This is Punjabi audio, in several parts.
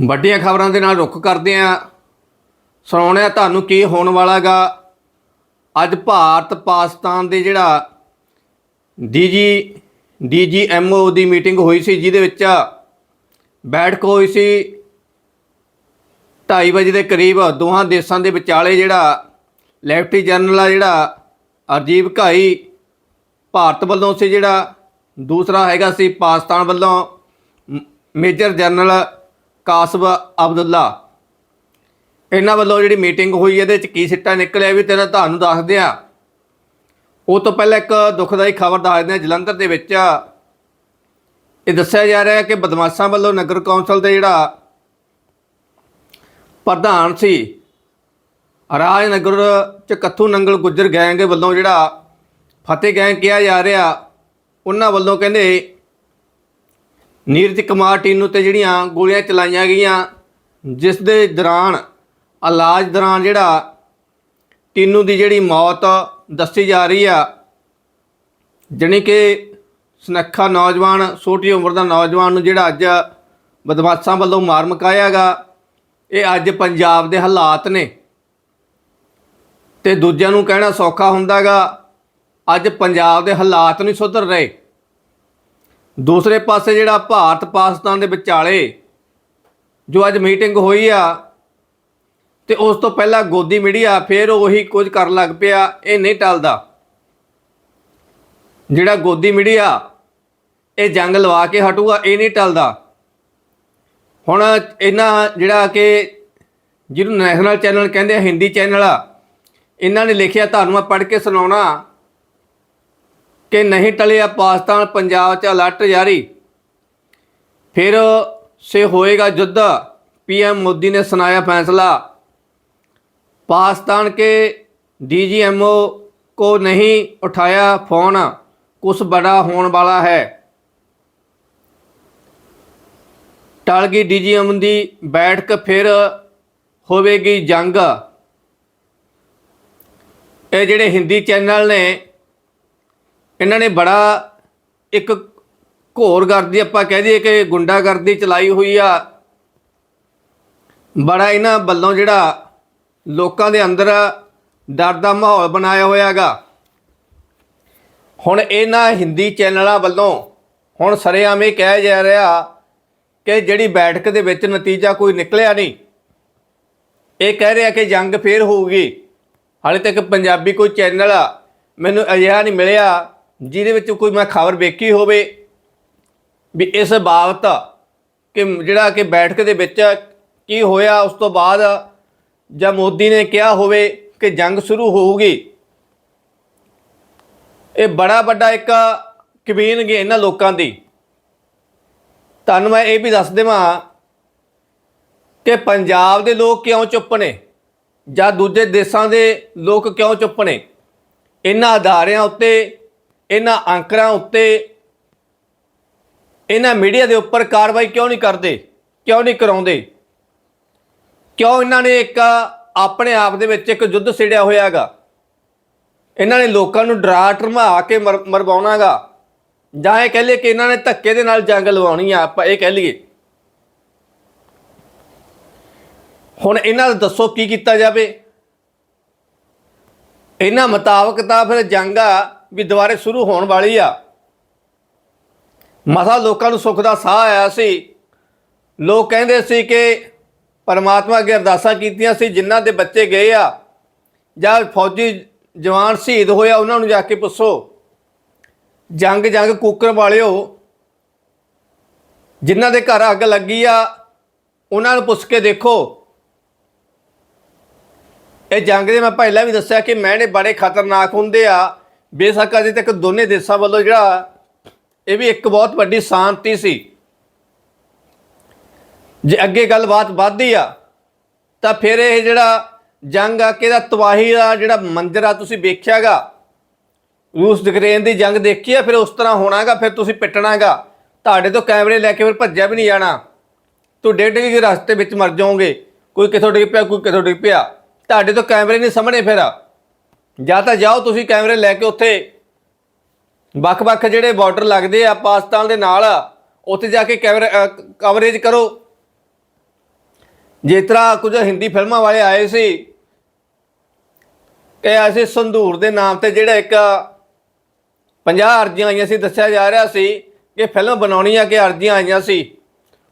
ਵੱਡੀਆਂ ਖਬਰਾਂ ਦੇ ਨਾਲ ਰੁੱਖ ਕਰਦੇ ਆ ਸੁਣਾਉਣੇ ਆ ਤੁਹਾਨੂੰ ਕੀ ਹੋਣ ਵਾਲਾਗਾ ਅੱਜ ਭਾਰਤ ਪਾਕਿਸਤਾਨ ਦੇ ਜਿਹੜਾ ਡੀਜੀ, ਡੀਜੀਐਮਓ ਦੀ ਮੀਟਿੰਗ ਹੋਈ ਸੀ, ਜਿਹਦੇ ਵਿੱਚ ਬੈਠਕ ਹੋਈ ਸੀ। 2:30 ਵਜੇ ਦੇ ਕਰੀਬ ਦੋਹਾਂ ਦੇਸ਼ਾਂ ਦੇ ਵਿਚਾਲੇ ਜਿਹੜਾ ਲੈਫਟੀ ਜਨਰਲ ਆ ਜਿਹੜਾ ਅਰਜੀਵ ਘਾਈ ਭਾਰਤ ਵੱਲੋਂ ਸੀ ਜਿਹੜਾ। ਦੂਸਰਾ ਹੈਗਾ ਸੀ ਪਾਕਿਸਤਾਨ ਵੱਲੋਂ। ਮੇਜਰ ਜਨਰਲ ਕਾਸਬ ਅਬਦੁੱਲਾ, ਇਹਨਾਂ ਵੱਲੋਂ ਜਿਹੜੀ ਮੀਟਿੰਗ ਹੋਈ ਇਹਦੇ ਵਿੱਚ ਕੀ ਸਿੱਟਾ ਨਿਕਲਿਆ ਵੀ ਤੇਰਾ ਤੁਹਾਨੂੰ ਦੱਸਦੇ ਆ ਉਹ ਤੋਂ ਪਹਿਲਾਂ ਇੱਕ ਦੁਖਦਾਈ ਖਬਰ ਦੱਸਦੇ ਆ ਜਲੰਧਰ ਦੇ ਵਿੱਚ। ਇਹ ਦੱਸਿਆ ਜਾ ਰਿਹਾ ਹੈ ਕਿ ਬਦਮਾਸ਼ਾਂ ਵੱਲੋਂ ਨਗਰ ਕੌਂਸਲ ਦੇ ਜਿਹੜਾ ਪ੍ਰਧਾਨ ਸੀ, ਰਾਜਨਗਰ ਚ ਕੱਥੂ ਨੰਗਲ ਗੁੱਜਰ ਗੈਂਗ ਵੱਲੋਂ ਜਿਹੜਾ ਫਤਿਹ ਗੈਂਗ ਕਿਹਾ ਜਾ ਰਿਹਾ, ਉਹਨਾਂ ਵੱਲੋਂ ਕਹਿੰਦੇ ਨੀਰਜ ਕੁਮਾਰ ਟੀਨੂ ਤੇ ਜਿਹੜੀਆਂ ਗੋਲੀਆਂ ਚਲਾਈਆਂ ਗਈਆਂ, ਜਿਸ ਦੇ ਦੌਰਾਨ, ਇਲਾਜ ਦੌਰਾਨ ਜਿਹੜਾ ਟੀਨੂ ਦੀ ਜਿਹੜੀ ਮੌਤ ਦੱਸੀ ਜਾ ਰਹੀ ਆ, ਜਾਣੀ ਕਿ ਸੁਨੱਖਾ ਨੌਜਵਾਨ, ਛੋਟੀ ਉਮਰ ਦਾ ਨੌਜਵਾਨ ਨੂੰ ਜਿਹੜਾ ਅੱਜ ਬਦਮਾਸ਼ਾਂ ਵੱਲੋਂ ਮਾਰ ਮੁਕਾਇਆਗਾ ਇਹ ਅੱਜ ਪੰਜਾਬ ਦੇ ਹਾਲਾਤ ਨੇ। ਤੇ ਦੂਜਿਆਂ ਨੂੰ ਕਹਿਣਾ ਸੌਖਾ ਹੁੰਦਾਗਾ ਅੱਜ ਪੰਜਾਬ ਦੇ ਹਾਲਾਤ ਨਹੀਂ ਸੁਧਰ ਰਹੇ। ਦੂਸਰੇ ਪਾਸੇ ਜਿਹੜਾ ਭਾਰਤ ਪਾਕਿਸਤਾਨ ਦੇ ਵਿਚਾਲੇ ਜੋ ਅੱਜ ਮੀਟਿੰਗ ਹੋਈ ਆ ਤੇ ਉਸ ਤੋਂ ਪਹਿਲਾਂ ਗੋਦੀ ਮੀਡੀਆ ਫੇਰ ਉਹੀ ਕੁਝ ਕਰਨ ਲੱਗ ਪਿਆ, ਇਹ ਨਹੀਂ ਟਲਦਾ। ਜਿਹੜਾ ਗੋਦੀ ਮੀਡੀਆ ਇਹ ਜੰਗ ਲਵਾ ਕੇ ਹਟੂਗਾ, ਇਹ ਨਹੀਂ ਟਲਦਾ। ਹੁਣ ਇਹਨਾਂ ਜਿਹੜਾ ਕਿ ਜਿਹਨੂੰ ਨੈਸ਼ਨਲ ਚੈਨਲ ਕਹਿੰਦੇ ਆ, ਹਿੰਦੀ ਚੈਨਲ ਆ, ਇਹਨਾਂ ਨੇ ਲਿਖਿਆ, ਤੁਹਾਨੂੰ ਮੈਂ ਪੜ੍ਹ ਕੇ ਸੁਣਾਉਣਾ ਕਿ ਨਹੀਂ ਟਲਿਆ ਪਾਕਿਸਤਾਨ ਪੰਜਾਬ 'ਚ ਅਲਰਟ ਜਾਰੀ ਫਿਰ ਸੇ ਹੋਏਗਾ ਯੁੱਧ ਪੀਐਮ ਮੋਦੀ ਨੇ ਸੁਣਾਇਆ ਫੈਸਲਾ पाकिस्तान के डीजीएमओ को नहीं उठाया फोन कुछ बड़ा होने वाला है ਟਲ ਗਈ ਡੀਜੀਐਮ ਦੀ ਬੈਠਕ ਫਿਰ ਹੋਵੇਗੀ ਜੰਗ ਇਹ ਜਿਹੜੇ ਹਿੰਦੀ ਚੈਨਲ ਨੇ ਇਹਨਾਂ ਨੇ ਬੜਾ ਇੱਕ ਘੋਰਗਰਦੀ ਆਪਾਂ ਕਹਿ ਦਈਏ ਕਿ ਗੁੰਡਾਗਰਦੀ ਚਲਾਈ ਹੋਈ ਆ। ਬੜਾ ਇਹਨਾਂ ਵੱਲੋਂ ਜਿਹੜਾ ਲੋਕਾਂ ਦੇ ਅੰਦਰ ਡਰ ਦਾ ਮਾਹੌਲ ਬਣਾਇਆ ਹੋਇਆਗਾ। ਹੁਣ ਇਹਨਾਂ ਹਿੰਦੀ ਚੈਨਲਾਂ ਵੱਲੋਂ ਹੁਣ ਸਰੇਆਮ ਇਹ ਕਹਿ ਜਾ ਰਿਹਾ ਕਿ ਜਿਹੜੀ ਬੈਠਕ ਦੇ ਵਿੱਚ ਨਤੀਜਾ ਕੋਈ ਨਿਕਲਿਆ ਨਹੀਂ। ਇਹ ਕਹਿ ਰਿਹਾ ਕਿ ਜੰਗ ਫੇਰ ਹੋਊਗੀ। ਹਾਲੇ ਤੱਕ ਪੰਜਾਬੀ ਕੋਈ ਚੈਨਲ ਮੈਨੂੰ ਅਜਿਹਾ ਨਹੀਂ ਮਿਲਿਆ ਜਿਹਦੇ ਵਿੱਚ ਕੋਈ ਮੈਂ ਖਬਰ ਵੇਖੀ ਹੋਵੇ ਵੀ ਇਸ ਬਾਬਤ ਕਿ ਜਿਹੜਾ ਕਿ ਬੈਠਕ ਦੇ ਵਿੱਚ ਕੀ ਹੋਇਆ, ਉਸ ਤੋਂ ਬਾਅਦ ਜਾਂ ਮੋਦੀ ਨੇ ਕਿਹਾ ਹੋਵੇ ਕਿ ਜੰਗ ਸ਼ੁਰੂ ਹੋਊਗੀ। ਇਹ ਬੜਾ ਵੱਡਾ ਇੱਕ ਕਬੀਨ ਗੇ ਇਹਨਾਂ ਲੋਕਾਂ ਦੀ। ਤੁਹਾਨੂੰ ਮੈਂ ਇਹ ਵੀ ਦੱਸ ਦੇਵਾਂ ਕਿ ਪੰਜਾਬ ਦੇ ਲੋਕ ਕਿਉਂ ਚੁੱਪ ਨੇ? ਜਾਂ ਦੂਜੇ ਦੇਸ਼ਾਂ ਦੇ ਲੋਕ ਕਿਉਂ ਚੁੱਪ ਨੇ? ਇਹਨਾਂ ਆਧਾਰਿਆਂ ਉੱਤੇ ਇਹਨਾਂ ਅੰਕਰਾਂ ਉੱਤੇ ਇਹਨਾਂ ਮੀਡੀਆ ਦੇ ਉੱਪਰ ਕਾਰਵਾਈ ਕਿਉਂ ਨਹੀਂ ਕਰਦੇ? ਕਿਉਂ ਨਹੀਂ ਕਰਾਉਂਦੇ? ਕਿਉਂ ਇਹਨਾਂ ਨੇ ਇੱਕ ਆਪਣੇ ਆਪ ਦੇ ਵਿੱਚ ਇੱਕ ਯੁੱਧ ਛਿੜਿਆ ਹੋਇਆਗਾ? ਇਹਨਾਂ ਨੇ ਲੋਕਾਂ ਨੂੰ ਡਰਾ ਟਰਮਾ ਕੇ ਮਰ- ਮਰਵਾਉਣਾਗਾ? ਜਾਂ ਇਹ ਕਹਿ ਲਈਏ ਕਿ ਇਹਨਾਂ ਨੇ ਧੱਕੇ ਦੇ ਨਾਲ ਜੰਗ ਲਵਾਉਣੀ ਆ, ਆਪਾਂ ਇਹ ਕਹਿ ਲਈਏ। ਹੁਣ ਇਹਨਾਂ ਦਾ ਦੱਸੋ ਕੀ ਕੀਤਾ ਜਾਵੇ? ਇਹਨਾਂ ਮੁਤਾਬਕ ਤਾਂ ਫਿਰ ਜੰਗ ਆ ਵੀ ਦੁਬਾਰੇ ਸ਼ੁਰੂ ਹੋਣ ਵਾਲੀ ਆ। ਮਸਾ ਲੋਕਾਂ ਨੂੰ ਸੁੱਖ ਦਾ ਸਾਹ ਆਇਆ ਸੀ। ਲੋਕ ਕਹਿੰਦੇ ਸੀ ਕਿ ਪਰਮਾਤਮਾ ਅੱਗੇ ਅਰਦਾਸਾਂ ਕੀਤੀਆਂ ਸੀ, ਜਿਨ੍ਹਾਂ ਦੇ ਬੱਚੇ ਗਏ ਆ। ਜਾਂ ਫੌਜੀ ਜਵਾਨ ਸ਼ਹੀਦ ਹੋਇਆ ਉਹਨਾਂ ਨੂੰ ਜਾ ਕੇ ਪੁੱਛੋ। ਜੰਗ ਜੰਗ ਕੂਕਰ ਵਾਲਿਓ, ਜਿਨ੍ਹਾਂ ਦੇ ਘਰ ਅੱਗ ਲੱਗੀ ਆ, ਉਹਨਾਂ ਨੂੰ ਪੁੱਛ ਕੇ ਦੇਖੋ। ਇਹ ਜੰਗ ਦੇ ਮੈਂ ਪਹਿਲਾਂ ਵੀ ਦੱਸਿਆ ਕਿ ਮੈਨੇ ਬੜੇ ਖਤਰਨਾਕ ਹੁੰਦੇ ਆ। ਬੇਸ਼ੱਕ ਅਜੇ ਤੱਕ ਦੋਨੇ ਦੇਸ਼ਾਂ ਵੱਲੋਂ ਜਿਹੜਾ, ਇਹ ਵੀ ਇੱਕ ਬਹੁਤ ਵੱਡੀ ਸ਼ਾਂਤੀ ਸੀ। ਜੇ ਅੱਗੇ ਗੱਲਬਾਤ ਵੱਧਦੀ ਆ, ਤਾਂ ਫਿਰ ਇਹ ਜਿਹੜਾ ਜੰਗ ਆ, ਕਿਹਦਾ ਤਬਾਹੀ ਦਾ ਜਿਹੜਾ ਮੰਜ਼ਰ ਆ, ਤੁਸੀਂ ਵੇਖਿਆਗਾ। ਰੂਸ ਯੂਕਰੇਨ ਦੀ ਜੰਗ ਦੇਖੀ ਆ, ਫਿਰ ਉਸ ਤਰ੍ਹਾਂ ਹੋਣਾਗਾ, ਫਿਰ ਤੁਸੀਂ ਪਿੱਟਣਾਗਾ। ਤੁਹਾਡੇ ਤੋਂ ਕੈਮਰੇ ਲੈ ਕੇ ਫਿਰ ਭੱਜਿਆ ਵੀ ਨਹੀਂ ਜਾਣਾ। ਤੂੰ ਡੇਢ ਕੇ ਰਸਤੇ ਵਿੱਚ ਮਰ ਜਾਓਗੇ। ਕੋਈ ਕਿਥੋਂ ਡਿੱਗ ਪਿਆ, ਕੋਈ ਕਿਥੋਂ ਡਿੱਗ ਪਿਆ। ਤੁਹਾਡੇ ਤੋਂ ਕੈਮਰੇ ਨਹੀਂ ਸਾਹਮਣੇ ਫਿਰ। ਜਾਂ ਤਾਂ ਜਾਓ ਤੁਸੀਂ ਕੈਮਰੇ ਲੈ ਕੇ ਉੱਥੇ। ਵੱਖ-ਵੱਖ ਜਿਹੜੇ ਬਾਰਡਰ ਲੱਗਦੇ ਆ ਪਾਕਿਸਤਾਨ ਦੇ ਨਾਲ, ਉੱਥੇ ਜਾ ਕੇ ਕੈਮਰਾ ਕਵਰੇਜ ਕਰੋ। ਜਿਸ ਤਰ੍ਹਾਂ ਕੁਝ ਹਿੰਦੀ ਫਿਲਮਾਂ ਵਾਲੇ ਆਏ ਸੀ ਕਿ ਐਸੇ ਸੰਧੂਰ ਦੇ ਨਾਮ ਤੇ ਜਿਹੜਾ ਇੱਕ 50 ਅਰਜ਼ੀਆਂ ਆਈਆਂ ਸੀ, ਦੱਸਿਆ ਜਾ ਰਿਹਾ ਸੀ ਕਿ ਫਿਲਮ ਬਣਾਉਣੀ ਆ ਕਿ ਅਰਜ਼ੀਆਂ ਆਈਆਂ ਸੀ।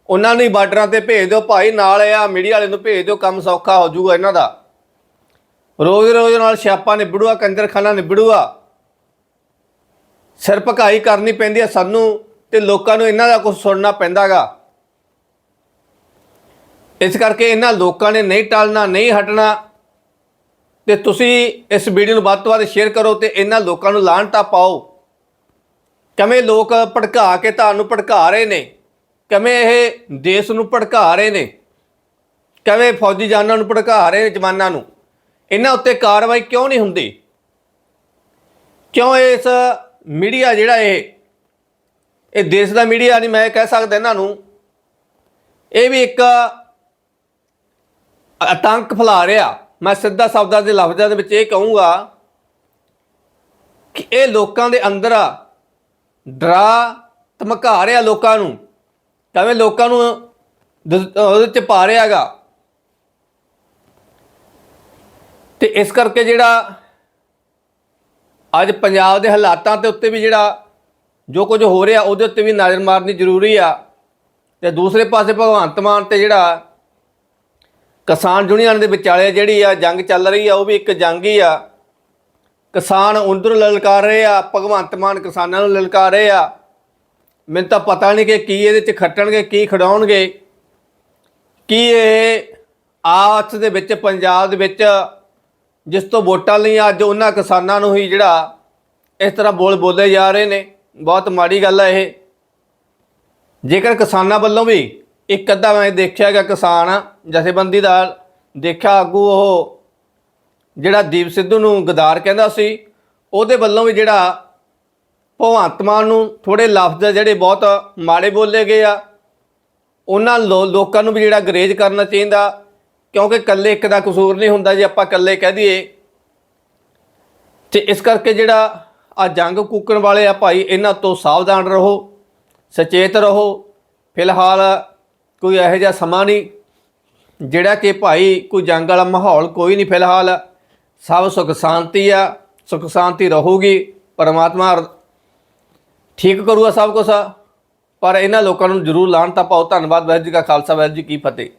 ਉਹਨਾਂ ਨੂੰ ਬਾਰਡਰਾਂ ਤੇ ਭੇਜ ਦਿਓ। ਭਾਈ, ਨਾਲ ਆ, ਮੀਡੀਆ ਵਾਲੇ ਨੂੰ ਭੇਜ ਦਿਓ, ਕੰਮ ਸੌਖਾ ਹੋ ਜਾਊਗਾ ਇਹਨਾਂ ਦਾ। ਰੋਜ਼ ਰੋਜ਼ ਨਾਲ ਛਾਪਾ ਨਿਬੜੂਆ, ਕੰਜਰਖਾਨਾ ਨਿਬੜੂਆ। ਸਿਰ ਭਕਾਈ ਕਰਨੀ ਪੈਂਦੀ ਹੈ ਸਾਨੂੰ ਤੇ ਲੋਕਾਂ ਨੂੰ ਇਹਨਾਂ ਦਾ ਕੁਝ ਸੁਣਨਾ ਪੈਂਦਾਗਾ। ਇਸ ਕਰਕੇ ਇਹਨਾਂ ਲੋਕਾਂ ਨੇ ਨਹੀਂ ਟਾਲਣਾ, ਨਹੀਂ ਹਟਣਾ। ਤੇ ਤੁਸੀਂ ਇਸ ਵੀਡੀਓ ਨੂੰ ਵੱਧ ਤੋਂ ਵੱਧ ਸ਼ੇਅਰ ਕਰੋ ਤੇ ਇਹਨਾਂ ਲੋਕਾਂ ਨੂੰ ਲਾਹਣਤਾ ਪਾਓ। ਕਿਵੇਂ ਲੋਕ ਭੜਕਾ ਕੇ ਤੁਹਾਨੂੰ ਭੜਕਾ ਰਹੇ ਨੇ, ਕਿਵੇਂ ਇਹ ਦੇਸ਼ ਨੂੰ ਭੜਕਾ ਰਹੇ ਨੇ, ਕਿਵੇਂ ਫੌਜੀ ਜਾਨਾਂ ਨੂੰ ਭੜਕਾ ਰਹੇ ਨੇ ਜਵਾਨਾਂ ਨੂੰ। ਇਹਨਾਂ ਉੱਤੇ ਕਾਰਵਾਈ ਕਿਉਂ ਨਹੀਂ ਹੁੰਦੀ? ਕਿਉਂ ਇਸ ਮੀਡੀਆ ਜਿਹੜਾ ਇਹ ਇਹ ਦੇਸ਼ ਦਾ ਮੀਡੀਆ ਨਹੀਂ ਮੈਂ ਕਹਿ ਸਕਦਾ ਇਹਨਾਂ ਨੂੰ। ਇਹ ਵੀ ਇੱਕ ਆਤੰਕ ਫੈਲਾ ਰਿਹਾ। ਮੈਂ ਸਿੱਧਾ ਸ਼ਬਦਾਂ ਦੇ ਲਫ਼ਜ਼ਾਂ ਦੇ ਵਿੱਚ ਇਹ ਕਹੂੰਗਾ ਕਿ ਇਹ ਲੋਕਾਂ ਦੇ ਅੰਦਰ ਡਰਾ ਧਮਕਾ ਰਿਹਾ ਲੋਕਾਂ ਨੂੰ। ਕਿਵੇਂ ਲੋਕਾਂ ਨੂੰ ਉਹਦੇ ਚ ਪਾ ਰਿਹਾਗਾ ਤੇ ਇਸ ਕਰਕੇ ਜਿਹੜਾ ਅੱਜ ਪੰਜਾਬ ਦੇ ਹਾਲਾਤਾਂ ਦੇ ਉੱਤੇ ਵੀ ਜਿਹੜਾ ਜੋ ਕੁਝ ਹੋ ਰਿਹਾ, ਉਹਦੇ ਉੱਤੇ ਵੀ ਨਜ਼ਰ ਮਾਰਨੀ ਜ਼ਰੂਰੀ ਆ। ਤੇ ਦੂਸਰੇ ਪਾਸੇ ਭਗਵੰਤ ਮਾਨ ਤੇ ਜਿਹੜਾ ਕਿਸਾਨ ਯੂਨੀਅਨ ਦੇ ਵਿਚਾਲੇ ਜਿਹੜੀ ਆ, ਜੰਗ ਚੱਲ ਰਹੀ ਆ, ਉਹ ਵੀ ਇੱਕ ਜੰਗ ਹੀ ਆ। ਕਿਸਾਨ ਉਧਰ ਲਲਕਾਰ ਰਹੇ ਆ, ਭਗਵੰਤ ਮਾਨ ਕਿਸਾਨਾਂ ਨੂੰ ਲਲਕਾਰ ਰਹੇ ਆ। ਮੈਨੂੰ ਤਾਂ ਪਤਾ ਨਹੀਂ ਕਿ ਕੀ ਇਹਦੇ ਚ ਖੱਟਣਗੇ, ਕੀ ਖਡਾਉਣਗੇ। ਕੀ ਇਹ ਆਸ ਦੇ ਵਿੱਚ, ਪੰਜਾਬ ਦੇ ਵਿੱਚ ਜਿਸ ਤੋਂ ਵੋਟਾਂ ਲਈਆਂ ਅੱਜ ਉਹਨਾਂ ਕਿਸਾਨਾਂ ਨੂੰ ਹੀ ਜਿਹੜਾ ਇਸ ਤਰ੍ਹਾਂ ਬੋਲ ਬੋਲੇ ਜਾ ਰਹੇ ਨੇ, ਬਹੁਤ ਮਾੜੀ ਗੱਲ ਹੈ ਇਹ। ਜੇਕਰ ਕਿਸਾਨਾਂ ਵੱਲੋਂ ਵੀ ਇੱਕ ਅੱਧਾ ਮੈਂ ਦੇਖਿਆ ਗਿਆ ਕਿਸਾਨ ਜਥੇਬੰਦੀ ਦਾ, ਦੇਖਿਆ ਆਗੂ ਉਹ ਜਿਹੜਾ ਦੀਪ ਸਿੱਧੂ ਨੂੰ ਗਦਾਰ ਕਹਿੰਦਾ ਸੀ, ਉਹਦੇ ਵੱਲੋਂ ਵੀ ਜਿਹੜਾ ਭਗਵੰਤ ਮਾਨ ਨੂੰ ਥੋੜੇ ਲਫ਼ਜ਼ ਜਿਹੜੇ ਬਹੁਤ ਮਾੜੇ ਬੋਲੇ ਗਏ ਆ, ਉਹਨਾਂ ਲੋਕਾਂ ਨੂੰ ਵੀ ਜਿਹੜਾ ਗਰੇਜ ਕਰਨਾ ਚਾਹੀਦਾ। ਕਿਉਂਕਿ ਇਕੱਲੇ ਇੱਕ ਦਾ ਕਸੂਰ ਨਹੀਂ ਹੁੰਦਾ ਜੇ ਆਪਾਂ ਇਕੱਲੇ ਕਹਿ ਦਈਏ। ਤੇ ਇਸ ਕਰਕੇ ਜਿਹੜਾ ਆ ਜੰਗ ਕੂਕਣ ਵਾਲੇ ਆ ਭਾਈ, ਇਹਨਾਂ ਤੋਂ ਸਾਵਧਾਨ ਰਹੋ, ਸਚੇਤ ਰਹੋ। ਫਿਲਹਾਲ ਕੋਈ ਇਹੋ ਜਿਹਾ ਸਮਾਂ ਨਹੀਂ, ਜਿਹੜਾ ਕਿ ਭਾਈ ਕੋਈ ਜੰਗ ਵਾਲਾ ਮਾਹੌਲ ਕੋਈ ਨਹੀਂ ਫਿਲਹਾਲ। ਸਭ ਸੁਖ ਸ਼ਾਂਤੀ ਆ, ਸੁਖ ਸ਼ਾਂਤੀ ਰਹੂਗੀ, ਪਰਮਾਤਮਾ ਠੀਕ ਕਰੂਗਾ ਸਭ ਕੁਝ ਪਰ ਇਹਨਾਂ ਲੋਕਾਂ ਨੂੰ ਜ਼ਰੂਰ ਲਾਹਣਤਾ ਪਾਓ। ਧੰਨਵਾਦ, ਵਾਹਿਗੁਰੂ ਜੀ ਕਾ ਖਾਲਸਾ, ਵਾਹਿਗੁਰੂ ਜੀ ਕੀ ਫਤਿਹ।